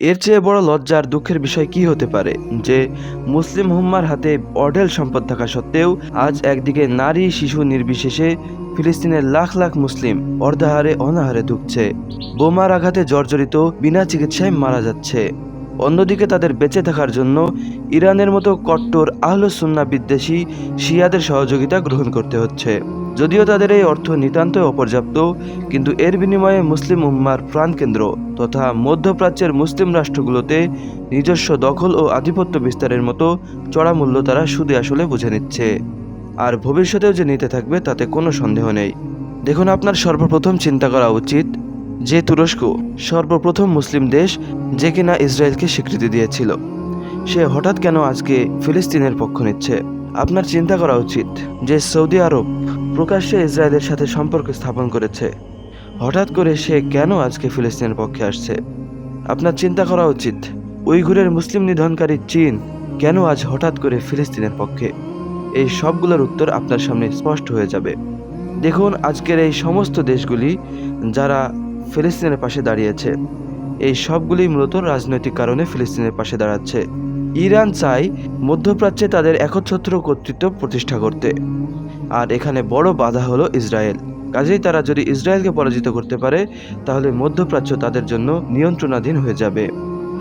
এর চেয়ে বড় লজ্জার দুঃখের বিষয় কি হতে পারে? যে, মুসলিম হুম্মার হাতে অঢেল সম্পদ থাকা সত্ত্বেও আজ একদিকে নারী শিশু নির্বিশেষে ফিলিস্তিনের লাখ লাখ মুসলিম অর্ধাহারে অনাহারে ধুকছে। বোমার আঘাতে জর্জরিত বিনা চিকিৎসায় মারা যাচ্ছে। অন্যদিকে তাদের বেঁচে থাকার জন্য ইরানের মতো কট্টর আহলুসুন্না বিদ্বেষী শিয়াদের সহযোগিতা গ্রহণ করতে হচ্ছে। যদিও তাদের এই অর্থ নিতান্তই অপর্যাপ্ত, কিন্তু এর বিনিময়ে মুসলিম উম্মার প্রাণকেন্দ্র তথা মধ্যপ্রাচ্যের মুসলিম রাষ্ট্রগুলোতে নিজস্ব দখল ও আধিপত্য বিস্তারের মতো চড়া মূল্য তারা সুদে আসলে বুঝে নিচ্ছে। আর ভবিষ্যতেও যে নিতে থাকবে তাতে কোনো সন্দেহ নেই। দেখুন আপনার সর্বপ্রথম চিন্তা করা উচিত যে তুরস্ক সর্বপ্রথম মুসলিম দেশ যে কিনা ইসরায়েলকে স্বীকৃতি দিয়েছিল। সে হঠাৎ কেন আজকে ফিলিস্তিনের পক্ষ নিচ্ছে? আপনার চিন্তা করা উচিত যে সৌদি আরব প্রকাশ্যে ইসরায়েলের সাথে সম্পর্ক স্থাপন করেছে। হঠাৎ করে সে কেন আজকে ফিলিস্তিনের পক্ষে আসছে? আপনার চিন্তা করা উচিত উইঘুরের মুসলিম নিধনকারী চীন কেন আজ হঠাৎ করে ফিলিস্তিনের পক্ষে? এই সবগুলোর উত্তর আপনার সামনে স্পষ্ট হয়ে যাবে। দেখুন, আজকের এই সমস্ত দেশগুলি যারা ফিলিস্তিনের পাশে দাঁড়িয়েছে। এই সবগুলি মূলত রাজনৈতিক কারণে ফিলিস্তিনের পাশে দাঁড়াচ্ছে। ইরান চায় মধ্যপ্রাচ্যে তাদের একচ্ছত্র কর্তৃত্ব প্রতিষ্ঠা করতে। আর এখানে বড় বাধা হলো ইসরায়েল। কাজেই তারা যদি ইসরায়েলকে পরাজিত করতে পারে, তাহলে মধ্যপ্রাচ্য তাদের জন্য নিয়ন্ত্রণাধীন হয়ে যাবে।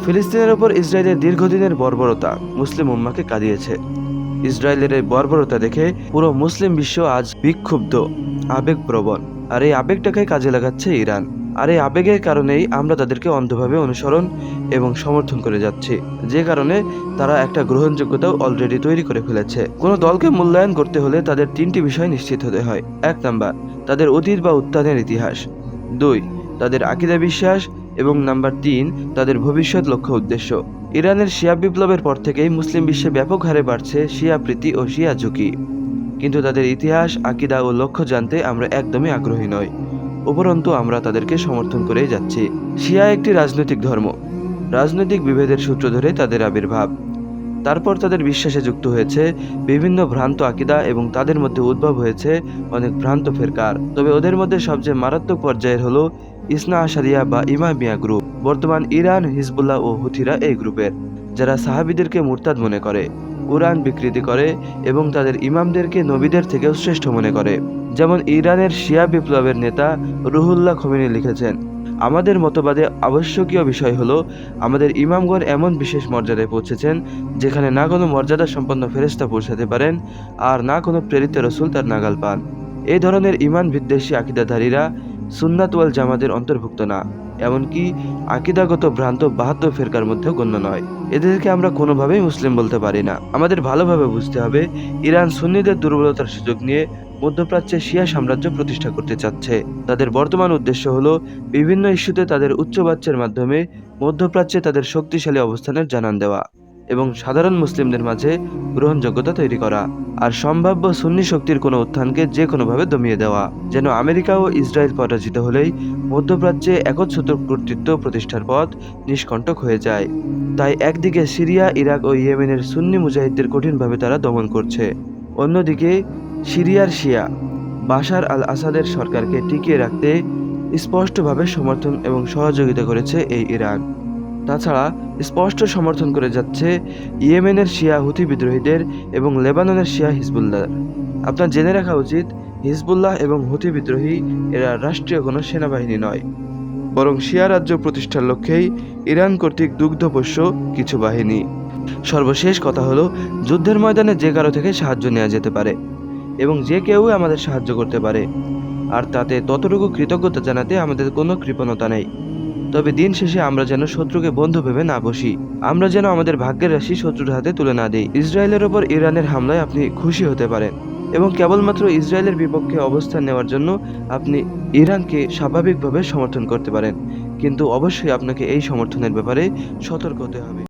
ফিলিস্তিনের ওপর ইসরায়েলের দীর্ঘদিনের বর্বরতা মুসলিম উম্মাকে কাঁদিয়েছে। ইসরায়েলের এই বর্বরতা দেখে পুরো মুসলিম বিশ্ব আজ বিক্ষুব্ধ, আবেগপ্রবণ। আর এই আবেগটাকে কাজে লাগাচ্ছে ইরান। আর এই আবেগের কারণেই আমরা তাদেরকে অন্ধভাবে অনুসরণ এবং সমর্থন করে যাচ্ছি। যে কারণে তারা একটা গ্রহণযোগ্যতাও অলরেডি তৈরি করে ফেলেছে। কোনো দলকে মূল্যায়ন করতে হলে তাদের তিনটি বিষয় নিশ্চিত হতে হয়। এক নাম্বার, তাদের অতীত বা উত্থানের ইতিহাস। দুই, তাদের আকিদা বিশ্বাস। এবং নাম্বার তিন, তাদের ভবিষ্যৎ লক্ষ্য উদ্দেশ্য। ইরানের শিয়া বিপ্লবের পর থেকেই মুসলিম বিশ্বে ব্যাপক হারে বাড়ছে শিয়া প্রীতি ও শিয়া ঝুঁকি। কিন্তু তাদের ইতিহাস, আকিদা ও লক্ষ্য জানতে আমরা একদমই আগ্রহী নই। উপরন্তু আমরা তাদেরকে সমর্থন করেই যাচ্ছি। শিয়া একটি রাজনৈতিক ধর্ম। রাজনৈতিক বিভেদের সূত্র ধরে তাদের আবির্ভাব। তারপর তাদের বিশ্বাসে যুক্ত হয়েছে বিভিন্ন ভ্রান্ত আকিদা এবং তাদের মধ্যে উদ্ভব হয়েছে অনেক ভ্রান্ত ফেরকার। তবে ওদের মধ্যে সবচেয়ে মারাত্মক পর্যায়ের হলো ইসনা আশারিয়া বা ইমামিয়া গ্রুপ। বর্তমান ইরান, হিজবুল্লাহ ও হুথিরা এই গ্রুপের, যারা সাহাবিদেরকে মুরতাদ মনে করে। কোরআন বিকৃতি করে এবং তাদের ইমামদেরকে নবীদের থেকেও শ্রেষ্ঠ মনে করে। যেমন ইরানের শিয়া বিপ্লবের নেতা রুহুল্লাহ খমিনী লিখেছেন, আমাদের মতবাদে আবশ্যকীয় বিষয় হলো, আমাদের ইমামগণ এমন বিশেষ মর্যাদায় পৌঁছেছেন, যেখানে না কোনো মর্যাদা সম্পন্ন ফেরেস্তা পৌঁছাতে পারেন আর না কোনো প্রেরিত রসুল তার নাগাল পান। এই ধরনের ইমান বিদ্বেষী আকিদাধারীরা সুন্নাত ওয়াল জামাতের অন্তর্ভুক্ত না। এমনকি আকিদাগত ভ্রান্ত বাহাত্তর ফেরকার মধ্যেও গণ্য নয়। এদেরকে আমরা কোনোভাবেই মুসলিম বলতে পারি না। আমাদের ভালোভাবে বুঝতে হবে, ইরান সুন্নিদের দুর্বলতার সুযোগ নিয়ে মধ্যপ্রাচ্যে শিয়া সাম্রাজ্য প্রতিষ্ঠা করতে চাচ্ছে। তাদের বর্তমান উদ্দেশ্য হলো, বিভিন্ন ইস্যুতে তাদের উচ্চবাচ্যের মাধ্যমে মধ্যপ্রাচ্যে তাদের শক্তিশালী অবস্থানের জানান দেওয়া। এবং সাধারণ মুসলিমদের মাঝে গ্রহণযোগ্যতা তৈরি করা আর সম্ভাব্য সুন্নি শক্তির কোনো উত্থানকে যে কোনোভাবে দমিয়ে দেওয়া, যেন আমেরিকা ও ইসরায়েল পরাজিত হলেই মধ্যপ্রাচ্যে একচ্ছত্র কর্তৃত্ব প্রতিষ্ঠার পথ নিষ্কণ্টক হয়ে যায়। তাই একদিকে সিরিয়া, ইরাক ও ইয়েমেনের সুন্নি মুজাহিদদের কঠিনভাবে তারা দমন করছে, অন্যদিকে সিরিয়ার শিয়া বাশার আল আসাদের সরকারকে টিকিয়ে রাখতে স্পষ্টভাবে সমর্থন এবং সহযোগিতা করেছে এই ইরান তাছাড়া স্পষ্ট সমর্থন করে যাচ্ছে ইয়েমেনের শিয়া হুথি বিদ্রোহীদের এবং লেবাননের শিয়া হিজবুল্লাহ আপনার জেনে রাখা উচিত, হিজবুল্লাহ এবং হুথি বিদ্রোহী এরা রাষ্ট্রীয় কোনো সেনাবাহিনী নয়। বরং শিয়া রাজ্য প্রতিষ্ঠার লক্ষ্যেই ইরান কর্তৃক দুগ্ধপোষ্য কিছু বাহিনী। সর্বশেষ কথা হলো, যুদ্ধের ময়দানে যে কারও থেকে সাহায্য নেওয়া যেতে পারে এবং যে কেউই আমাদের সাহায্য করতে পারে। আর তাতে ততটুকু কৃতজ্ঞতা জানাতে আমাদের কোনো কৃপণতা নেই। তবে দিন শেষে আমরা যেন শত্রুকে বন্ধু ভেবে না বসি। আমরা যেন আমাদের ভাগ্যের রাশি শত্রুর হাতে তুলে না দিই। ইসরায়েলের ওপর ইরানের হামলায় আপনি খুশি হতে পারেন এবং কেবলমাত্র ইসরায়েলের বিপক্ষে অবস্থান নেওয়ার জন্য আপনি ইরানকে স্বাভাবিকভাবে সমর্থন করতে পারেন। কিন্তু অবশ্যই আপনাকে এই সমর্থনের ব্যাপারে সতর্ক হতে হবে।